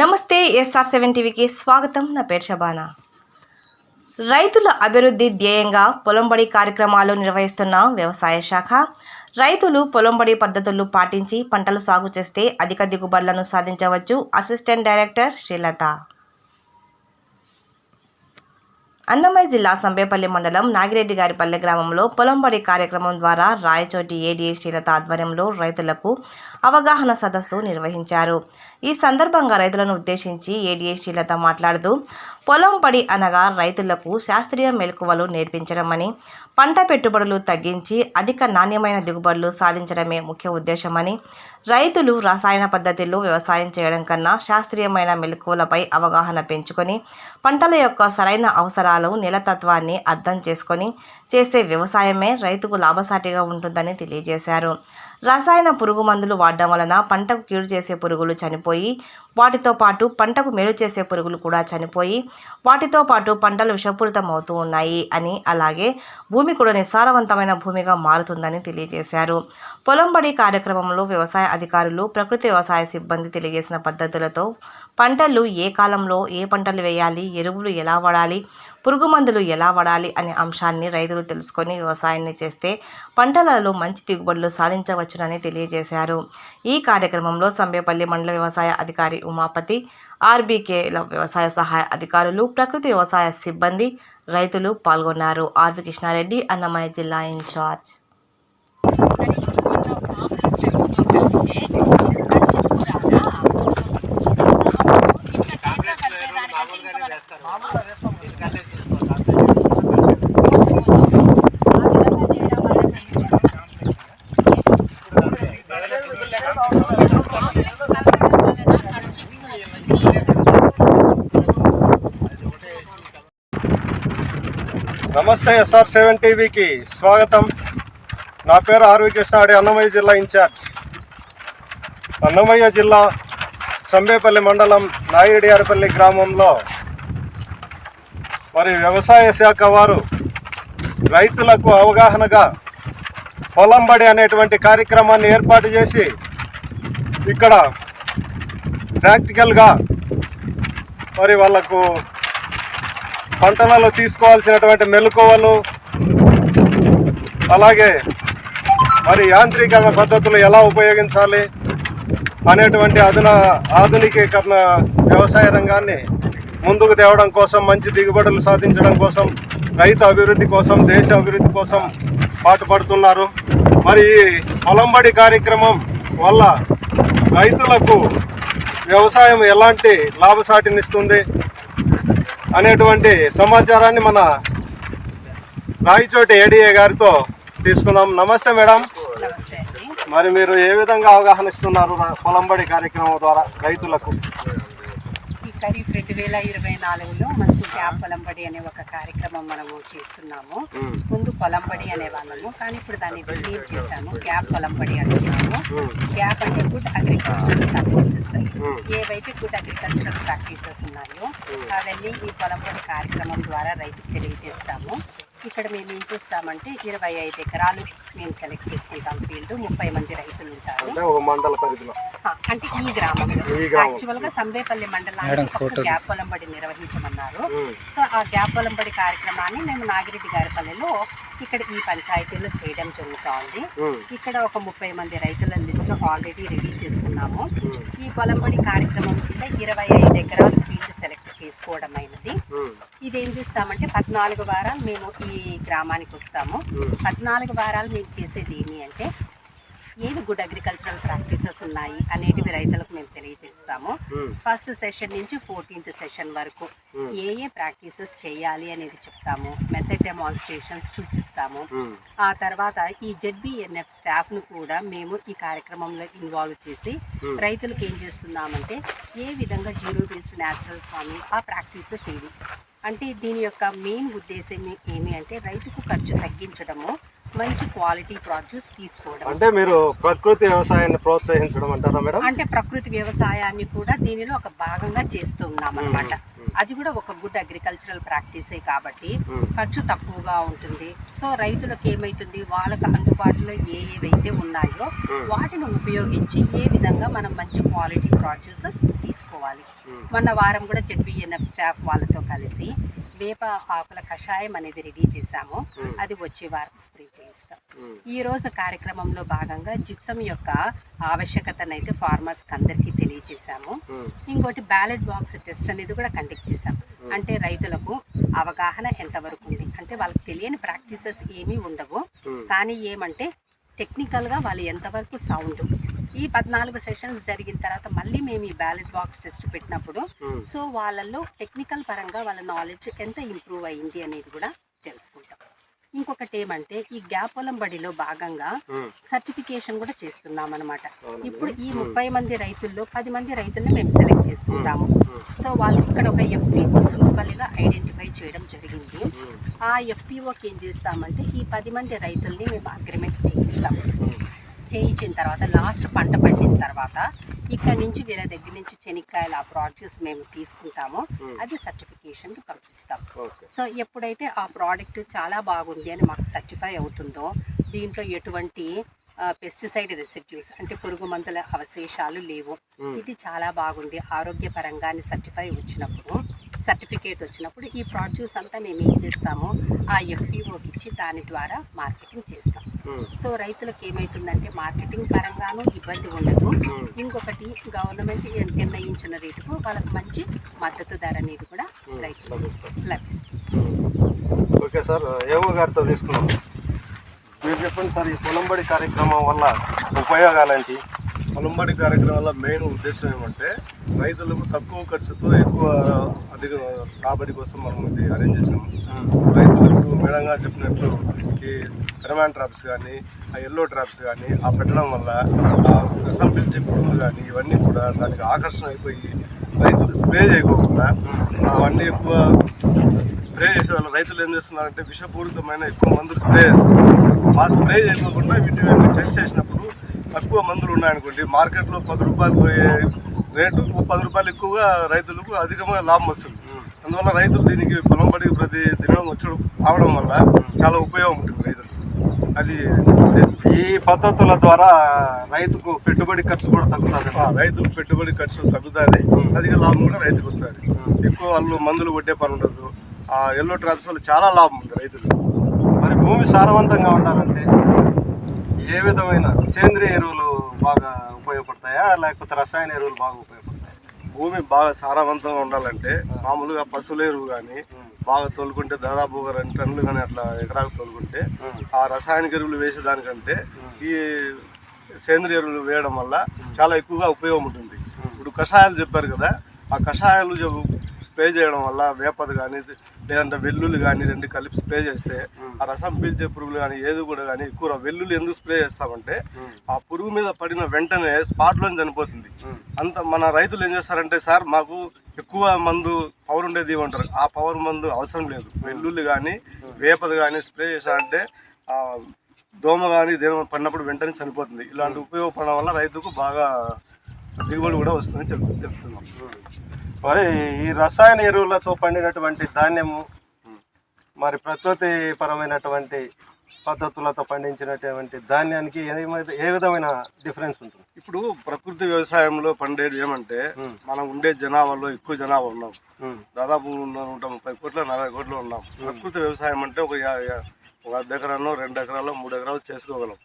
నమస్తే SR seven టీవీకి స్వాగతం. నా పేరు షబానా రైతుల అభివృద్ధి ధ్యేయంగా పొలంబడి కార్యక్రమాలు నిర్వహిస్తున్న వ్యవసాయ శాఖ రైతులు పొలంబడి పద్ధతులు పాటించి పంటలు సాగు చేస్తే అధిక దిగుబడులను సాధించవచ్చు. అసిస్టెంట్ డైరెక్టర్ శ్రీలత అన్నమయ్య జిల్లా సంబేపల్లి మండలం నాగిరెడ్డి గారిపల్లె గ్రామంలో పొలంబడి కార్యక్రమం ద్వారా రాయచోటి ఏడీఏ శ్రీలత ఆధ్వర్యంలో రైతులకు అవగాహన సదస్సు నిర్వహించారు. ఈ సందర్భంగా రైతులను ఉద్దేశించి ఏడీఏ శ్రీలత మాట్లాడుతూ పొలం పడి అనగా రైతులకు శాస్త్రీయ మెలకువలు నేర్పించడమని పంట పెట్టుబడులు తగ్గించి అధిక నాణ్యమైన దిగుబడులు సాధించడమే ముఖ్య ఉద్దేశమని రైతులు రసాయన పద్ధతిలో వ్యవసాయం చేయడం కన్నా శాస్త్రీయమైన మెలకువలపై అవగాహన పెంచుకొని పంటల యొక్క సరైన అవసరాలు నిలతత్వాన్ని అర్థం చేసుకొని చేసే వ్యవసాయమే రైతుకు లాభసాటిగా ఉంటుందని తెలియజేశారు. రసాయన పురుగు మందులు వాడడం వలన పంటకు కీడు చేసే పురుగులు చనిపోయి వాటితో పాటు పంటకు మేలు చేసే పురుగులు కూడా చనిపోయి వాటితో పాటు పంటలు విషపూరితం అవుతూ ఉన్నాయి అని అలాగే భూమి కూడా నిస్సారవంతమైన భూమిగా మారుతుందని తెలియజేశారు. పొలంబడి కార్యక్రమంలో వ్యవసాయ అధికారులు ప్రకృతి వ్యవసాయ సిబ్బంది తెలియజేసిన పద్ధతులతో పంటలు ఏ కాలంలో ఏ పంటలు వేయాలి? ఎరువులు ఎలా వాడాలి? పురుగు మందులు ఎలా వాడాలి? అనే అంశాన్ని రైతులు తెలుసుకొని వ్యవసాయాన్ని చేస్తే పంటలలో మంచి దిగుబడులు సాధించవచ్చునని తెలియజేశారు. ఈ కార్యక్రమంలో సంబేపల్లి మండల వ్యవసాయ అధికారి ఉమాపతి ఆర్బీకేల వ్యవసాయ సహాయ అధికారులు ప్రకృతి వ్యవసాయ సిబ్బంది రైతులు పాల్గొన్నారు. ఆర్వి కృష్ణారెడ్డి అన్నమయ్య జిల్లా ఇన్ఛార్జ్. నమస్తే ఎస్ఆర్ సెవెన్ టీవీకి స్వాగతం. నా పేరు ఆర్వి కృష్ణాడి అన్నమయ్య జిల్లా ఇన్ఛార్జ్. అన్నమయ్య జిల్లా సంబేపల్లి మండలం నాయుడియారపల్లి గ్రామంలో మరి వ్యవసాయ శాఖ వారు రైతులకు అవగాహనగా పొలంబడి అనేటువంటి కార్యక్రమాన్ని ఏర్పాటు చేసి ఇక్కడ ప్రాక్టికల్గా మరి వాళ్ళకు పంటలలో తీసుకోవాల్సినటువంటి మెలకువలు అలాగే మరి యాంత్రీకరణ పద్ధతులు ఎలా ఉపయోగించాలి అనేటువంటి అధున ఆధునికీకరణ వ్యవసాయ రంగాన్ని ముందుకు తేవడం కోసం మంచి దిగుబడులు సాధించడం కోసం రైతు అభివృద్ధి కోసం దేశ అభివృద్ధి కోసం పాటుపడుతున్నారు. మరి ఈ పొలంబడి కార్యక్రమం వల్ల రైతులకు వ్యవసాయం ఎలాంటి లాభసాటినిస్తుంది? అనేటువంటి సమాచారాన్ని మన రాయచోటి ఏడీఏ గారితో తీసుకుందాం. నమస్తే మేడం. మరి మీరు ఏ విధంగా అవగాహన ఇస్తున్నారు పొలంబడి కార్యక్రమం ద్వారా రైతులకు? ఖరీఫ్ రెండు వేల ఇరవై నాలుగులో మనకు గ్యాప్ పొలంబడి అనే ఒక కార్యక్రమం మనము చేస్తున్నాము. ముందు పొలంబడి అనే వాళ్ళము కానీ ఇప్పుడు దాన్ని రిలీవ్ చేశాము. గ్యాప్ పొలంబడి అంటున్నాము. గ్యాప్ అంటే గుడ్ అగ్రికల్చరల్ ప్రాక్టీసెస్ ఏవైతే గుడ్ అగ్రికల్చరల్ ప్రాక్టీసెస్ ఉన్నాయో అవన్నీ ఈ పొలంబడి కార్యక్రమం ద్వారా రైతుకు తెలియజేస్తాము. ఇక్కడ మేము ఏం చేస్తామంటే ఇరవై ఐదు ఎకరాలు మేము సెలెక్ట్ చేసుకుంటాం ఫీల్డ్ ముప్పై మంది రైతులు ఉంటారు. అంటే ఒక మండల పరిధిలో. ఆ, అంటే ఈ గ్రామంలో. యాక్చువల్గా సంబేపల్లి మండలానికి గ్యాప్ పొలంబడి నిర్వహించమన్నారు. సో ఆ గ్యాప్ పొలంబడి కార్యక్రమాన్ని మేము నాగిరెడ్డి గారిపల్లెలో ఇక్కడ ఈ పంచాయతీలో చేయడం జరుగుతోంది. ఇక్కడ ఒక ముప్పై మంది రైతుల లిస్ట్ ఆల్రెడీ రెడీ చేసుకున్నాము. ఈ పొలంబడి కార్యక్రమం కింద ఇరవై ఐదు ఎకరాలు ఫీల్డ్ సెలెక్ట్ చేసుకోవడం అయినది ఉమ్. ఇది ఏం చేస్తామంటే పద్నాలుగు వారాలు మేము ఈ గ్రామానికి వస్తాము. పద్నాలుగు వారాలు మేము చేసేది ఏమి అంటే ఏవి గుడ్ అగ్రికల్చరల్ ప్రాక్టీసెస్ ఉన్నాయి అనేటివి రైతులకు మేము తెలియజేస్తాము. ఫస్ట్ సెషన్ నుంచి ఫోర్టీన్త్ సెషన్ వరకు Hmm. ఏ ఏ ప్రాక్టీసెస్ చేయాలి అనేది చెప్తాము మెథడ్ డెమాన్స్ట్రేషన్స్ చూపిస్తాము ఉమ్. ఆ తర్వాత ఈ జెడ్బిఎన్ఎఫ్ స్టాఫ్ను కూడా మేము ఈ కార్యక్రమంలో ఇన్వాల్వ్ చేసి Hmm. రైతులకు ఏం చేస్తున్నామంటే ఏ విధంగా జీరో బేస్డ్ న్యాచురల్ ఫార్మింగ్ ఆ ప్రాక్టీసెస్ ఏవి అంటే దీని యొక్క మెయిన్ ఉద్దేశం ఏమి అంటే రైతుకు ఖర్చు తగ్గించడము మంచి క్వాలిటీ ప్రాడ్యూస్ తీసుకోవడం. అంటే మీరు ప్రకృతి వ్యవసాయాన్ని ప్రోత్సహించడం అంటారా మేడం? అంటే ప్రకృతి వ్యవసాయాన్ని కూడా దీనిలో ఒక భాగంగా చేస్తున్నాం అనమాట అది కూడా ఒక గుడ్ అగ్రికల్చరల్ ప్రాక్టీసే కాబట్టి. ఖర్చు తక్కువగా ఉంటుంది. సో రైతులకు ఏమైతుంది? వాళ్ళకి అందుబాటులో ఏ ఏవైతే ఉన్నాయో. వాటిని ఉపయోగించి ఏ విధంగా మనం మంచి క్వాలిటీ ప్రాడ్యూస్ తీసుకోవాలి. మొన్న వారం కూడా జెడ్బిఎన్ఎఫ్ స్టాఫ్ వాళ్ళతో కలిసి వేప ఆకుల కషాయం అనేది రెడీ చేశాము. అది వచ్చే వారం స్ప్రే చేయిస్తాం. ఈ రోజు కార్యక్రమంలో భాగంగా జిప్సం యొక్క ఆవశ్యకతనైతే ఫార్మర్స్కి అందరికీ తెలియజేశాము. ఇంకోటి బ్యాలెట్ బాక్స్ టెస్ట్ అనేది కూడా కండక్ట్ చేశాం అంటే రైతులకు అవగాహన ఎంతవరకు ఉంది అంటే వాళ్ళకి తెలియని ప్రాక్టీసెస్ ఏమీ ఉండవు. కానీ ఏమంటే టెక్నికల్గా వాళ్ళు ఎంతవరకు సౌండ్ ఈ పద్నాలుగు సెషన్స్ జరిగిన తర్వాత మళ్ళీ మేము ఈ బ్యాలెట్ బాక్స్ టెస్ట్ పెట్టినప్పుడు మ్మ్. సో వాళ్ళల్లో టెక్నికల్ పరంగా వాళ్ళ నాలెడ్జ్ ఎంత ఇంప్రూవ్ అయింది అనేది కూడా తెలుసుకుంటాం ఇంకొకటి ఏమంటే ఈ గ్యాప్ పొలం బడిలో భాగంగా. సర్టిఫికేషన్ కూడా చేస్తున్నాం అనమాట. ఇప్పుడు ఈ మ్మ్. ముప్పై మంది రైతుల్లో పది మంది రైతుల్ని మేము సెలెక్ట్ చేసుకుంటాము. సో వాళ్ళు ఇక్కడ ఒక ఎఫ్పిఓ సుండుపల్లిగా ఐడెంటిఫై చేయడం జరిగింది. ఆ ఎఫ్పిఓకి ఏం చేస్తామంటే ఈ పది మంది రైతుల్ని మేము అగ్రిమెంట్ చేయిస్తాం చేయించిన తర్వాత లాస్ట్ పంట పండిన తర్వాత ఇక్కడ నుంచి వీళ్ళ దగ్గర నుంచి చెనిక్కాయలు ఆ ప్రాడ్యూస్ మేము తీసుకుంటాము. అది సర్టిఫికేషన్కి పంపిస్తాం. సో ఎప్పుడైతే ఆ ప్రోడక్ట్ చాలా బాగుంది అని మాకు సర్టిఫై అవుతుందో దీంట్లో ఎటువంటి పెస్టిసైడ్ రెసిడ్యూస్ అంటే పురుగు మందుల అవశేషాలు లేవు. ఇది చాలా బాగుంది. ఆరోగ్యపరంగా సర్టిఫై వచ్చినప్పుడు సర్టిఫికేట్ వచ్చినప్పుడు ఈ ప్రాడ్యూస్ అంతా మేము ఏం చేస్తాము ఆ ఎఫ్పిఓకి ఇచ్చి దాని ద్వారా మార్కెటింగ్ చేస్తాం మ్మ్. సో రైతులకు ఏమవుతుందంటే మార్కెటింగ్ పరంగానూ ఇబ్బంది ఉండదు మ్మ్. ఇంకొకటి గవర్నమెంట్ నిర్ణయించిన రేటుకు వాళ్ళకి మంచి మద్దతు ధర అనేది కూడా మ్మ్. రైతులకు లభిస్తుంది. లభిస్తుంది ఓకే సార్ ఏవో గారితో తీసుకున్నాం మీరు చెప్పండి సార్ ఈ పొలంబడి కార్యక్రమం వల్ల ఉపయోగాలేంటి పొలంబడి కార్యక్రమం వల్ల మెయిన్ ఉద్దేశం ఏమంటే రైతులకు తక్కువ ఖర్చుతో ఎక్కువ అధిక రాబడి కోసం మనం ఇది అరేంజ్ చేసాము రైతులకు మేడం గారు చెప్పినట్లు ఈ ఫెరమాన్ ట్రాప్స్ కానీ ఆ ఎల్లో ట్రాప్స్ కానీ ఆ పెట్టడం వల్ల ఆ రసం పిలిచే పురుగులు కానీ ఇవన్నీ కూడా దానికి ఆకర్షణ అయిపోయి రైతులు స్ప్రే చేయకోకుండా అవన్నీ ఎక్కువ స్ప్రే చేసే వాళ్ళ రైతులు ఏం చేస్తున్నారంటే విషపూరితమైన ఎక్కువ మందులు స్ప్రే చేస్తారు ఆ స్ప్రే చేయకోకుండా వీటిని టెస్ట్ చేసినప్పుడు తక్కువ మందులు ఉన్నాయనుకోండి మార్కెట్లో పది రూపాయలు పోయే రేటు పది రూపాయలు ఎక్కువగా రైతులకు అధికంగా లాభం వస్తుంది. అందువల్ల రైతులు దీనికి పొలం పడి ప్రతి దినం వచ్చడం రావడం వల్ల చాలా ఉపయోగం ఉంటుంది రైతులకు. అది ఈ పద్ధతుల ద్వారా రైతుకు పెట్టుబడి ఖర్చు కూడా తగ్గుతుంది రైతుకు పెట్టుబడి ఖర్చు తగ్గుతుంది. అధిక లాభం కూడా రైతుకు వస్తుంది. ఎక్కువ వాళ్ళు మందులు కొట్టే పని ఉండదు. ఆ ఎల్లో ట్రాప్స్ వల్ల చాలా లాభం ఉంది రైతులకు. మరి భూమి సారవంతంగా ఉండాలంటే ఏ విధమైన సేంద్రియ ఎరువులు బాగా ఉపయోగపడతాయా? లేకపోతే రసాయన ఎరువులు బాగా ఉపయోగపడతాయా? భూమి బాగా సారవంతంగా ఉండాలంటే మామూలుగా పశువుల ఎరువు కానీ బాగా తోలుకుంటే దాదాపు ఒక రెండు టన్నులు కానీ అట్లా ఎకరాకు తోలుకుంటే ఆ. రసాయనిక ఎరువులు వేసేదానికంటే ఈ సేంద్రియ ఎరువులు వేయడం వల్ల చాలా ఎక్కువగా ఉపయోగం ఉంటుంది. ఇప్పుడు కషాయాలు చెప్పారు కదా ఆ కషాయాలు స్ప్రే చేయడం వల్ల వేపది కానీ లేదంటే వెల్లుల్లి కానీ రెండు కలిపి స్ప్రే చేస్తే ఆ రసం పీల్చే పురుగులు కానీ ఏది కూడా కానీ ఎక్కువ వెల్లుల్లి ఎందుకు స్ప్రే చేస్తామంటే ఆ పురుగు మీద పడిన వెంటనే స్పాట్లో చనిపోతుంది. అంత మన రైతులు ఏం చేస్తారంటే సార్ మాకు ఎక్కువ మందు పవర్ ఉండేది ఇవ్వంటారు ఆ పవర్ మందు అవసరం లేదు. వెల్లుల్లి కానీ వేపది కానీ స్ప్రే చేశారంటే ఆ దోమ కానీ దేని పడినప్పుడు వెంటనే చనిపోతుంది. ఇలాంటి ఉపయోగపడడం వల్ల రైతుకు బాగా దిగుబడి కూడా వస్తుందని చెప్ చెప్తున్నాం. మరి ఈ రసాయన ఎరువులతో పండినటువంటి ధాన్యము మరి ప్రకృతి పరమైనటువంటి పద్ధతులతో పండించినటువంటి ధాన్యానికి ఏమైతే ఏ విధమైన డిఫరెన్స్ ఉంటుంది? ఇప్పుడు ప్రకృతి వ్యవసాయంలో పండేది ఏమంటే. మనం ఉండే జనాభాలో ఎక్కువ జనాభా ఉన్నాం. దాదాపు నూట ముప్పై కోట్ల నలభై కోట్లు ఉన్నాం. ప్రకృతి వ్యవసాయం అంటే ఒక ఒక అర్ధ ఎకరానో రెండు ఎకరాలు మూడు ఎకరాలు చేసుకోగలం.